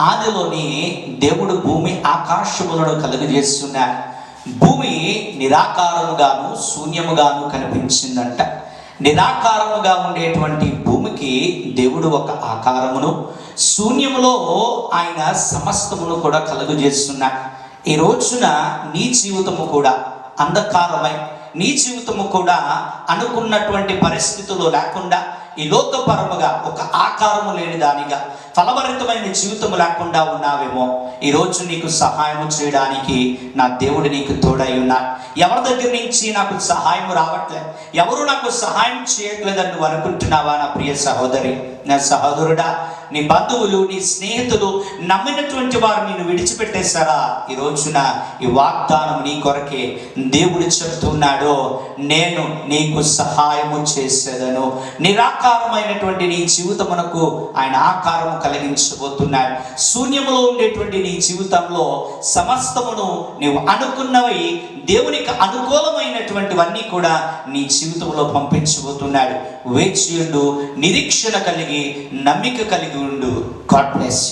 ఆదిలోని దేవుడు భూమి ఆకాశములను కలుగజేస్తున్నాడు భూమి నిరాకారముగాను శూన్యముగాను కనిపించిందంట. నిరాకారముగా ఉండేటువంటి భూమికి దేవుడు ఒక ఆకారమును శూన్యములో ఆయన సమస్తమును కూడా కలుగజేస్తున్నాడు ఈ రోజున నీ జీవితము కూడా అంధకారమై నీ జీవితము కూడా అనుకున్నటువంటి పరిస్థితులు లేకుండా ఈ లోకపరముగా ఒక ఆకారము లేని దానిగా ఫలభరితమైన జీవితం లేకుండా ఉన్నావేమో ఈ రోజు నీకు సహాయం చేయడానికి నా దేవుడు నీకు తోడై ఉన్నాడు. ఎవరి దగ్గర నుంచి నాకు సహాయం రావట్లేదు ఎవరు నాకు సహాయం చేయట్లేదని నువ్వు అనుకుంటున్నావా నా ప్రియ సహోదరి? నా సహోదరుడా నీ బంధువులు నీ స్నేహితులు నమ్మినటువంటి వారు నేను విడిచిపెట్టేశారా? ఈ రోజున ఈ వాగ్దానం నీ కొరకే దేవుడు చెప్తున్నాడో నేను నీకు సహాయము చేసేదను. ఆకారమైనటువంటి నీ జీవితమునకు ఆయన ఆకారము కలిగించబోతున్నాడు. శూన్యములో ఉండేటువంటి నీ జీవితంలో సమస్తమును నీవు అనుకున్నవి దేవునికి అనుకూలమైనటువంటివన్నీ కూడా నీ జీవితంలో పంపించబోతున్నాడు. వేచియుండు నిరీక్షణ కలిగి నమ్మిక కలిగి ఉండు. God bless